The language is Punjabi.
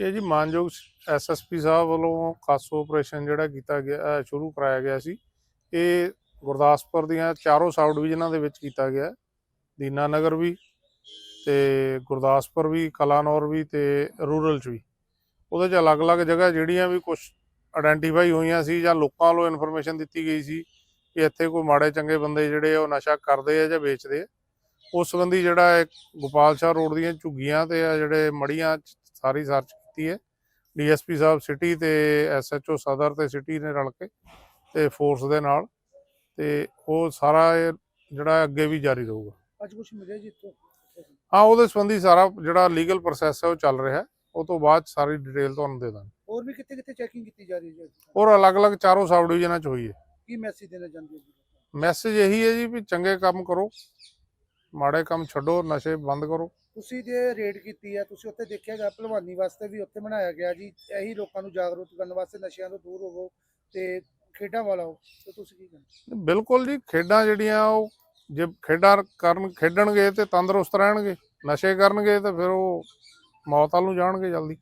ਇਹ ਜੀ, ਮਾਨਯੋਗ ਐਸਐਸਪੀ ਸਾਹਿਬ ਵੱਲੋਂ ਖਾਸੋ ਆਪਰੇਸ਼ਨ ਜਿਹੜਾ ਕੀਤਾ ਗਿਆ ਸ਼ੁਰੂ ਕਰਾਇਆ ਗਿਆ ਸੀ। ਇਹ ਗੁਰਦਾਸਪੁਰ ਦੀਆਂ ਚਾਰੋਂ ਸਬ ਡਿਵੀਜ਼ਨਾਂ ਦੇ ਵਿੱਚ ਕੀਤਾ ਗਿਆ। ਦੀਨਾ ਨਗਰ ਵੀ ਤੇ ਗੁਰਦਾਸਪੁਰ ਵੀ, ਕਲਾਨੌਰ ਵੀ ਤੇ ਰੂਰਲ ਚ ਵੀ। ਉਹਦੇ ਚ ਅਲੱਗ-ਅਲੱਗ ਜਗ੍ਹਾ ਜਿਹੜੀਆਂ ਵੀ ਕੁਝ ਆਇਡੈਂਟੀਫਾਈ ਹੋਈਆਂ ਸੀ ਜਾਂ ਲੋਕਾਂ ਵੱਲੋਂ ਇਨਫੋਰਮੇਸ਼ਨ ਦਿੱਤੀ ਗਈ ਸੀ ਕਿ ਇੱਥੇ ਕੋਈ ਮਾੜੇ ਚੰਗੇ ਬੰਦੇ ਜਿਹੜੇ ਉਹ ਨਸ਼ਾ ਕਰਦੇ ਆ ਜਾਂ ਵੇਚਦੇ ਆ। ਉਸ ਸੰਬੰਧੀ ਜਿਹੜਾ ਗੋਪਾਲ ਸ਼ਾਹ ਰੋਡ ਦੀਆਂ ਝੁੱਗੀਆਂ ਤੇ ਆ ਜਿਹੜੇ ਮੜੀਆਂ ਸਾਰੀ ਸਰਚ ਕੀਤੀ ਹੈ। ਡੀਐਸਪੀ ਸਾਹਿਬ ਸਿਟੀ ਤੇ ਐਸਐਚਓ ਸਦਰ ਤੇ ਸਿਟੀ ਨੇ ਰਲ ਕੇ ਤੇ ਫੋਰਸ ਦੇ ਨਾਲ ਤੇ ਉਹ ਸਾਰਾ ਜਿਹੜਾ ਅੱਗੇ ਵੀ ਜਾਰੀ ਰਹੂਗਾ। ਅੱਜ ਕੁਝ ਮਿਲਿਆ ਜੀ ਇੱਥੋਂ? ਹਾਂ ਉਹਦੇ ਸੰਬੰਧੀ ਸਾਰਾ ਜਿਹੜਾ ਲੀਗਲ ਪ੍ਰੋਸੈਸ ਹੈ ਉਹ ਚੱਲ ਰਿਹਾ ਹੈ। ਉਹ ਤੋਂ ਬਾਅਦ ਸਾਰੀ ਡਿਟੇਲ ਤੁਹਾਨੂੰ ਦੇ ਦਾਂਗੇ। ਹੋਰ ਵੀ ਕਿੱਥੇ ਕਿੱਥੇ ਚੈਕਿੰਗ ਕੀਤੀ ਜਾ ਰਹੀ ਹੈ ਜੀ ਔਰ ਅਲੱਗ-ਅਲੱਗ ਚਾਰੋਂ ਸਬ ਡਿਵੀਜ਼ਨਾਂ 'ਚ ਹੋਈ ਹੈ। ਕੀ ਮੈਸੇਜ ਦੇਣਾ ਚਾਹੁੰਦੇ ਹੋ ਜੀ? ਮੈਸੇਜ ਇਹੀ ਹੈ ਜੀ ਵੀ ਚੰਗੇ ਕੰਮ ਕਰੋ। ਮਾੜੇ ਕੰਮ ਛੱਡੋ ਨਸ਼ੇ ਬੰਦ ਕਰੋ। ਤੁਸੀਂ ਜੇ ਰੇਡ ਕੀਤੀ ਹੈ ਤੁਸੀਂ ਉੱਥੇ ਦੇਖਿਆ ਗਿਆ ਭਲਵਾਨੀ ਵਾਸਤੇ ਵੀ ਉੱਥੇ ਬਣਾਇਆ ਗਿਆ ਜੀ। ਇਹੀ ਲੋਕਾਂ ਨੂੰ ਜਾਗਰੂਕ ਕਰਨ ਵਾਸਤੇ ਨਸ਼ਿਆਂ ਤੋਂ ਦੂਰ ਹੋਵੋ ਤੇ ਖੇਡਾਂ ਵਾਲਾ ਹੋ ਤੇ ਤੁਸੀਂ ਕੀ ਕਹਿੰਦੇ? ਬਿਲਕੁਲ ਜੀ ਖੇਡਾਂ ਜਿਹੜੀਆਂ ਉਹ ਜੇ ਖੇਡਾਂ ਕਰਨ ਖੇਡਣਗੇ ਤੇ ਤੰਦਰੁਸਤ ਰਹਿਣਗੇ ਨਸ਼ੇ ਕਰਨਗੇ ਤੇ ਫਿਰ ਉਹ ਮੌਤ ਵੱਲ ਨੂੰ ਜਾਣਗੇ ਜਲਦੀ।